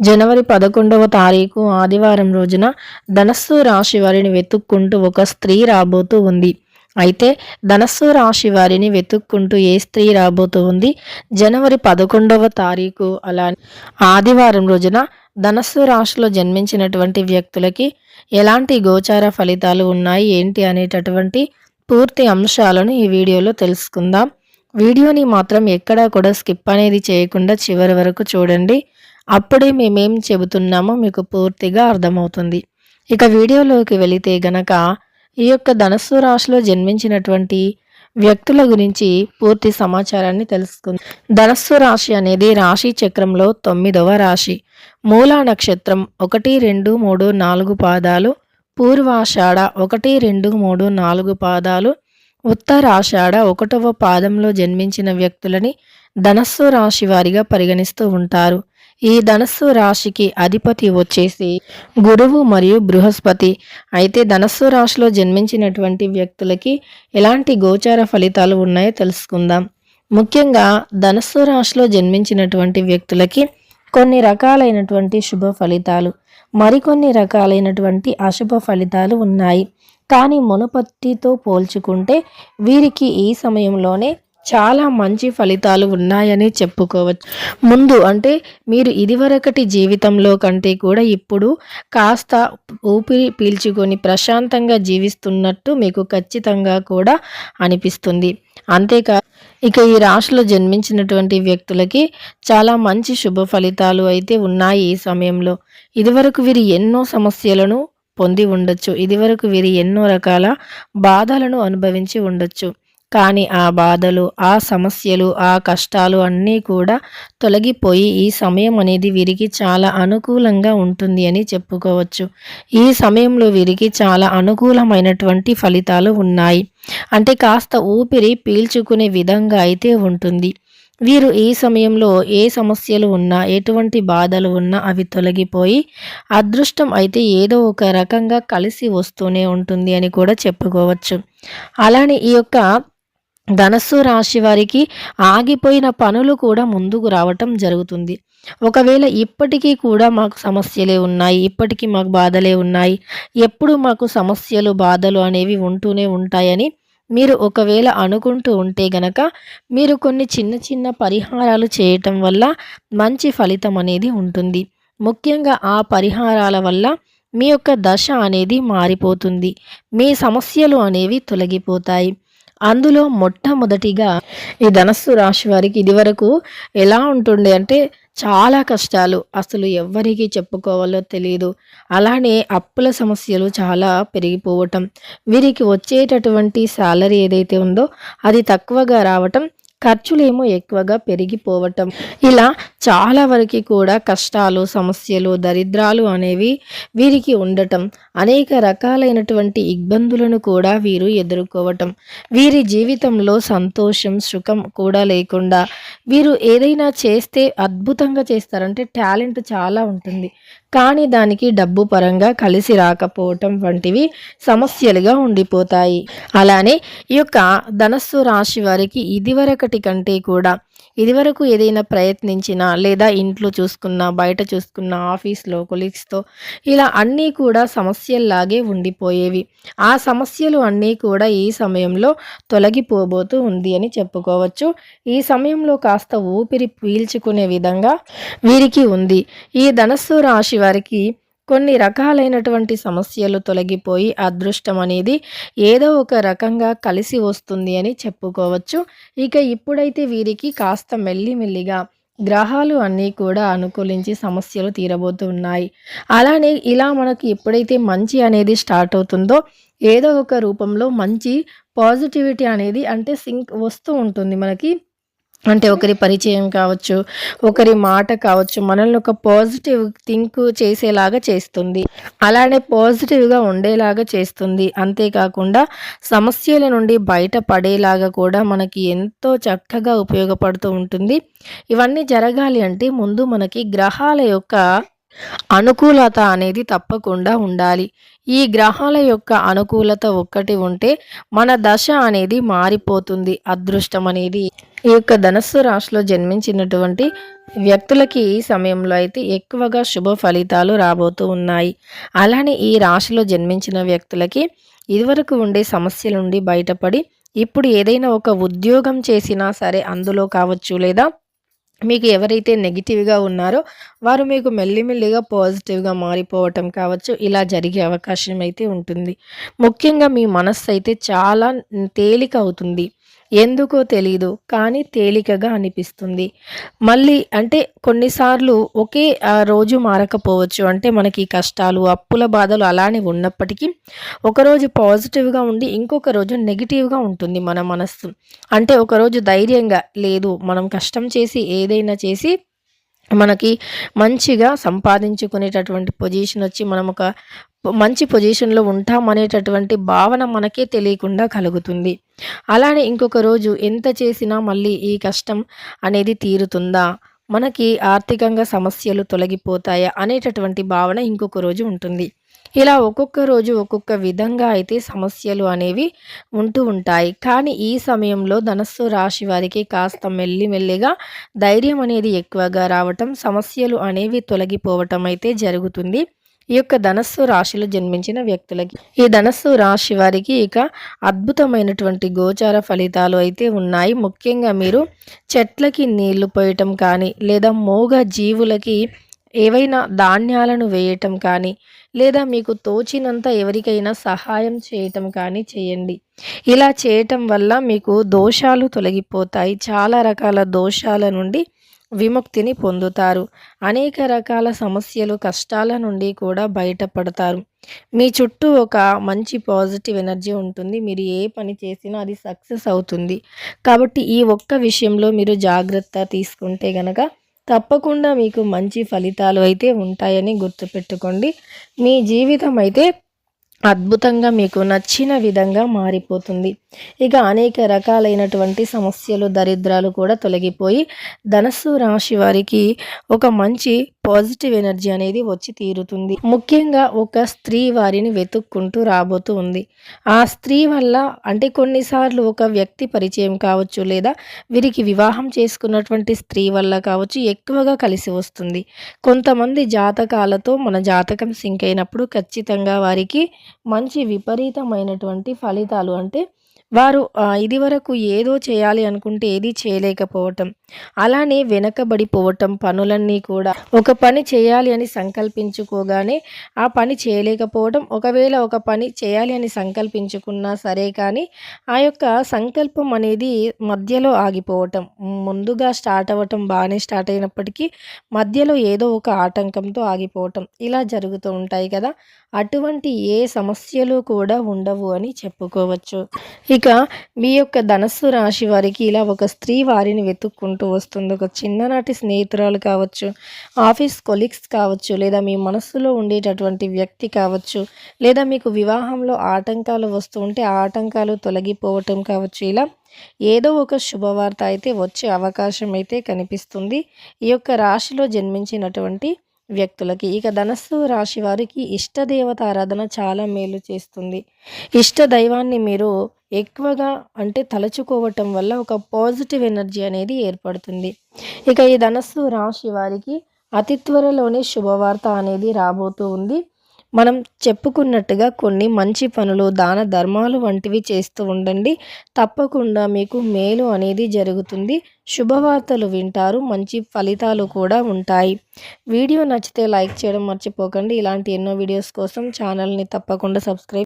జనవరి పదకొండవ తారీఖు ఆదివారం రోజున ధనస్సు రాశి వారిని వెతుక్కుంటూ ఒక స్త్రీ రాబోతూ ఉంది. అయితే ధనస్సు రాశి వారిని వెతుక్కుంటూ ఏ స్త్రీ రాబోతూ ఉంది? జనవరి పదకొండవ తారీఖు అలా ఆదివారం రోజున ధనస్సు రాశిలో జన్మించినటువంటి వ్యక్తులకి ఎలాంటి గోచార ఫలితాలు ఉన్నాయి? ఏంటి అనేటటువంటి పూర్తి అంశాలను ఈ వీడియోలో తెలుసుకుందాం. వీడియోని మాత్రం ఎక్కడా కూడా స్కిప్ అనేది చేయకుండా చివరి వరకు చూడండి. అప్పుడే మేమేం చెబుతున్నామో మీకు పూర్తిగా అర్థమవుతుంది. ఇక వీడియోలోకి వెళితే గనక ఈ యొక్క ధనస్సు రాశిలో జన్మించినటువంటి వ్యక్తుల గురించి పూర్తి సమాచారాన్ని తెలుసుకుంది. ధనస్సు రాశి అనేది రాశి చక్రంలో తొమ్మిదవ రాశి. మూలా నక్షత్రం ఒకటి రెండు మూడు నాలుగు పాదాలు. పూర్వాషాఢ ఒకటి రెండు మూడు నాలుగు పాదాలు. ఉత్తరాషాఢ ఒకటవ పాదంలో జన్మించిన వ్యక్తులని ధనస్సు రాశి వారిగా పరిగణిస్తూ ఉంటారు. ఈ ధనస్సు రాశికి అధిపతి వచ్చేసి గురువు మరియు బృహస్పతి. అయితే ధనస్సు రాశిలో జన్మించినటువంటి వ్యక్తులకి ఎలాంటి గోచార ఫలితాలు ఉన్నాయో తెలుసుకుందాం. ముఖ్యంగా ధనస్సు రాశిలో జన్మించినటువంటి వ్యక్తులకి కొన్ని రకాలైనటువంటి శుభ ఫలితాలు మరికొన్ని రకాలైనటువంటి అశుభ ఫలితాలు ఉన్నాయి. కానీ మునుపత్తితో పోల్చుకుంటే వీరికి ఈ సమయంలోనే చాలా మంచి ఫలితాలు ఉన్నాయని చెప్పుకోవచ్చు. ముందు అంటే మీరు ఇదివరకటి జీవితంలో కంటే కూడా ఇప్పుడు కాస్త ఊపిరి పీల్చుకొని ప్రశాంతంగా జీవిస్తున్నట్టు మీకు ఖచ్చితంగా కూడా అనిపిస్తుంది. అంతేకా ఇక ఈ రాశిలో జన్మించినటువంటి వ్యక్తులకి చాలా మంచి శుభ ఫలితాలు అయితే ఉన్నాయి ఈ సమయంలో. ఇదివరకు వీరు ఎన్నో సమస్యలను పొంది ఉండొచ్చు. ఇదివరకు వీరు ఎన్నో రకాల బాధలను అనుభవించి ఉండొచ్చు. కానీ ఆ బాధలు ఆ సమస్యలు ఆ కష్టాలు అన్నీ కూడా తొలగిపోయి ఈ సమయం అనేది వీరికి చాలా అనుకూలంగా ఉంటుంది అని చెప్పుకోవచ్చు. ఈ సమయంలో వీరికి చాలా అనుకూలమైనటువంటి ఫలితాలు ఉన్నాయి. అంటే కాస్త ఊపిరి పీల్చుకునే విధంగా అయితే ఉంటుంది. వీరు ఈ సమయంలో ఏ సమస్యలు ఉన్నా ఎటువంటి బాధలు ఉన్నా అవి తొలగిపోయి అదృష్టం అయితే ఏదో ఒక రకంగా కలిసి వస్తూనే ఉంటుంది అని కూడా చెప్పుకోవచ్చు. అలానే ఈ యొక్క ధనస్సు రాశి వారికి ఆగిపోయిన పనులు కూడా ముందుకు రావటం జరుగుతుంది. ఒకవేళ ఇప్పటికీ కూడా మాకు సమస్యలే ఉన్నాయి ఇప్పటికీ మాకు బాధలే ఉన్నాయి ఎప్పుడు మాకు సమస్యలు బాధలు అనేవి ఉంటూనే ఉంటాయని మీరు ఒకవేళ అనుకుంటూ ఉంటే గనక మీరు కొన్ని చిన్న చిన్న పరిహారాలు చేయటం వల్ల మంచి ఫలితం అనేది ఉంటుంది. ముఖ్యంగా ఆ పరిహారాల వల్ల మీ యొక్క దశ అనేది మారిపోతుంది. మీ సమస్యలు అనేవి తొలగిపోతాయి. అందులో మొట్టమొదటిగా ఈ ధనస్సు రాశి వారికి ఇదివరకు ఎలా ఉంటుండే అంటే చాలా కష్టాలు. అసలు ఎవ్వరికి చెప్పుకోవాలో తెలియదు అలానే అప్పుల సమస్యలు చాలా పెరిగిపోవటం. వీరికి వచ్చేటటువంటి శాలరీ ఏదైతే ఉందో అది తక్కువగా రావటం ఖర్చులేమో ఎక్కువగా పెరిగిపోవటం. ఇలా చాలా వరకు కూడా కష్టాలు సమస్యలు దరిద్రాలు అనేవి వీరికి ఉండటం. అనేక రకాలైనటువంటి ఇబ్బందులను కూడా వీరు ఎదుర్కోవటం. వీరి జీవితంలో సంతోషం సుఖం కూడా లేకుండా వీరు ఏదైనా చేస్తే అద్భుతంగా చేస్తారంటే టాలెంట్ చాలా ఉంటుంది. కానీ దానికి డబ్బు పరంగా కలిసి రాకపోవటం వంటివి సమస్యలుగా ఉండిపోతాయి. అలానే ఈ యొక్క ధనస్సు రాశి వారికి ఇదివరకటి కంటే కూడా ఇదివరకు ఏదైనా ప్రయత్నించినా లేదా ఇంట్లో చూసుకున్నా బయట చూసుకున్న ఆఫీస్లో కొలీగ్స్తో ఇలా అన్నీ కూడా సమస్యల్లాగే ఉండిపోయేవి. ఆ సమస్యలు అన్నీ కూడా ఈ సమయంలో తొలగిపోబోతూ ఉంది అని చెప్పుకోవచ్చు. ఈ సమయంలో కాస్త ఊపిరి పీల్చుకునే విధంగా వీరికి ఉంది. ఈ ధనస్సు రాశి వారికి కొన్ని రకాలైనటువంటి సమస్యలు తొలగిపోయి అదృష్టం అనేది ఏదో ఒక రకంగా కలిసి వస్తుంది అని చెప్పుకోవచ్చు. ఇక ఇప్పుడైతే వీరికి కాస్త మెల్లిమెల్లిగా గ్రహాలు అన్నీ కూడా అనుకూలించి సమస్యలు తీరబోతున్నాయి అలానే ఇలా మనకి ఎప్పుడైతే మంచి అనేది స్టార్ట్ అవుతుందో ఏదో ఒక రూపంలో మంచి పాజిటివిటీ అనేది అంటే సింక్ వస్తూ ఉంటుంది మనకి. అంటే ఒకరి పరిచయం కావచ్చు ఒకరి మాట కావచ్చు మనల్ని ఒక పాజిటివ్ థింక్ చేసేలాగా చేస్తుంది. అలానే పాజిటివ్గా ఉండేలాగా చేస్తుంది. అంతేకాకుండా సమస్యల నుండి బయటపడేలాగా కూడా మనకి ఎంతో చక్కగా ఉపయోగపడుతూ ఉంటుంది. ఇవన్నీ జరగాలి అంటే ముందు మనకి గ్రహాల యొక్క అనుకూలత అనేది తప్పకుండా ఉండాలి. ఈ గ్రహాల యొక్క అనుకూలత ఒక్కటి ఉంటే మన దశ అనేది మారిపోతుంది. అదృష్టం అనేది. ఈ యొక్క ధనస్సు రాశిలో జన్మించినటువంటి వ్యక్తులకి ఈ సమయంలో అయితే ఎక్కువగా శుభ ఫలితాలు రాబోతూ ఉన్నాయి. అలానే ఈ రాశిలో జన్మించిన వ్యక్తులకి ఇదివరకు ఉండే సమస్యల నుండి బయటపడి ఇప్పుడు ఏదైనా ఒక ఉద్యోగం చేసినా సరే అందులో కావచ్చు లేదా మీకు ఎవరైతే నెగిటివ్గా ఉన్నారో వారు మీకు మెల్లిమెల్లిగా పాజిటివ్గా మారిపోవటం కావచ్చు. ఇలా జరిగే అవకాశం అయితే ఉంటుంది. ముఖ్యంగా మీ మనస్సు అయితే చాలా తేలిక అవుతుంది. ఎందుకో తెలీదు కానీ తేలికగా అనిపిస్తుంది. మళ్ళీ అంటే కొన్నిసార్లు ఒకే రోజు మారకపోవచ్చు. అంటే మనకి కష్టాలు అప్పుల బాధలు అలానే ఉన్నప్పటికీ ఒకరోజు పాజిటివ్గా ఉండి ఇంకొక రోజు నెగిటివ్గా ఉంటుంది మన మనస్సు. అంటే ఒకరోజు ధైర్యంగా లేదు మనం కష్టం చేసి ఏదైనా చేసి మనకి మంచిగా సంపాదించుకునేటటువంటి పొజిషన్ వచ్చి మనం ఒక మంచి పొజిషన్లో ఉంటామనేటటువంటి భావన మనకే తెలియకుండా కలుగుతుంది. అలానే ఇంకొక రోజు ఎంత చేసినా మళ్ళీ ఈ కష్టం అనేది తీరుతుందా? మనకి ఆర్థికంగా సమస్యలు తొలగిపోతాయా? అనేటటువంటి భావన ఇంకొక రోజు ఉంటుంది. ఇలా ఒక్కొక్క రోజు ఒక్కొక్క విధంగా అయితే సమస్యలు అనేవి ఉంటూ ఉంటాయి. కానీ ఈ సమయంలో ధనస్సు రాశి వారికి కాస్త మెల్లిమెల్లిగా ధైర్యం అనేది ఎక్కువగా రావటం సమస్యలు అనేవి తొలగిపోవటం అయితే జరుగుతుంది. ఈ యొక్క ధనస్సు రాశిలో జన్మించిన వ్యక్తులకి ఈ ధనస్సు రాశి వారికి ఇక అద్భుతమైనటువంటి గోచార ఫలితాలు అయితే ఉన్నాయి. ముఖ్యంగా మీరు చెట్లకి నీళ్ళు పోయటం కానీ లేదా మోగ జీవులకి ఏవైనా ధాన్యాలను వేయటం కానీ లేదా మీకు తోచినంత ఎవరికైనా సహాయం చేయటం కానీ చేయండి. ఇలా చేయటం వల్ల మీకు దోషాలు తొలగిపోతాయి. చాలా రకాల దోషాల నుండి విముక్తిని పొందుతారు. అనేక రకాల సమస్యలు కష్టాల నుండి కూడా బయటపడతారు. మీ చుట్టూ ఒక మంచి పాజిటివ్ ఎనర్జీ ఉంటుంది. మీరు ఏ పని చేసినా అది సక్సెస్ అవుతుంది. కాబట్టి ఈ ఒక్క విషయంలో మీరు జాగ్రత్త తీసుకుంటే గనక తప్పకుండా మీకు మంచి ఫలితాలు అయితే ఉంటాయని గుర్తుపెట్టుకోండి. మీ జీవితం అయితే అద్భుతంగా మీకు నచ్చిన విధంగా మారిపోతుంది. ఇక అనేక రకాలైనటువంటి సమస్యలు దరిద్రాలు కూడా తొలగిపోయి ధనస్సు రాశి వారికి ఒక మంచి పాజిటివ్ ఎనర్జీ అనేది వచ్చి తీరుతుంది. ముఖ్యంగా ఒక స్త్రీ వారిని వెతుక్కుంటూ రాబోతూ ఉంది. ఆ స్త్రీ వల్ల అంటే కొన్నిసార్లు ఒక వ్యక్తి పరిచయం కావచ్చు లేదా వీరికి వివాహం చేసుకున్నటువంటి స్త్రీ వల్ల కావచ్చు ఎక్కువగా కలిసి వస్తుంది. కొంతమంది జాతకాలతో మన జాతకం సింక్ అయినప్పుడు ఖచ్చితంగా వారికి మంచి విపరీతమైనటువంటి ఫలితాలు అంటే వారు ఇదివరకు ఏదో చేయాలి అనుకుంటే ఏది చేయలేకపోవటం. అలానే వెనకబడిపోవటం పనులన్నీ కూడా. ఒక పని చేయాలి అని సంకల్పించుకోగానే ఆ పని చేయలేకపోవటం ఒకవేళ ఒక పని చేయాలి అని సంకల్పించుకున్నా సరే కానీ ఆ యొక్క సంకల్పం అనేది మధ్యలో ఆగిపోవటం. ముందుగా స్టార్ట్ అవ్వటం బాగానే స్టార్ట్ అయినప్పటికీ మధ్యలో ఏదో ఒక ఆటంకంతో ఆగిపోవటం ఇలా జరుగుతూ ఉంటాయి కదా. అటువంటి ఏ సమస్యలు కూడా ఉండవు అని చెప్పుకోవచ్చు. ఇక మీ యొక్క ధనస్సు రాశి వారికి ఇలా ఒక స్త్రీ వారిని వెతుక్కుంటూ వస్తుంది. ఒక చిన్ననాటి స్నేహితురాలు కావచ్చు ఆఫీస్ కొలీగ్స్ కావచ్చు లేదా మీ మనస్సులో ఉండేటటువంటి వ్యక్తి కావచ్చు లేదా మీకు వివాహంలో ఆటంకాలు వస్తూ ఉంటే ఆ ఆటంకాలు తొలగిపోవటం కావచ్చు. ఇలా ఏదో ఒక శుభవార్త అయితే వచ్చే అవకాశం అయితే కనిపిస్తుంది. ఈ యొక్క రాశిలో జన్మించినటువంటి వ్యక్తులకి ఇక ధనస్సు రాశి వారికి ఇష్టదేవత ఆరాధన చాలా మేలు చేస్తుంది. ఇష్ట దైవాన్ని మీరు ఎక్కువగా అంటే తలుచుకోవటం వల్ల ఒక పాజిటివ్ ఎనర్జీ అనేది ఏర్పడుతుంది. ఇక ఈ ధనస్సు రాశి వారికి అతి త్వరలోనే శుభవార్త అనేది రాబోతూ ఉంది. మనం చెప్పుకున్నట్టుగా కొన్ని మంచి పనులు దాన ధర్మాలు వంటివి చేస్తూ ఉండండి. తప్పకుండా మీకు మేలు అనేది జరుగుతుంది. శుభవార్తలు వింటారు మంచి ఫలితాలు కూడా ఉంటాయి. వీడియో నచ్చితే లైక్ చేయడం మర్చిపోకండి. ఇలాంటి ఎన్నో వీడియోస్ కోసం ఛానల్ని తప్పకుండా సబ్స్క్రైబ్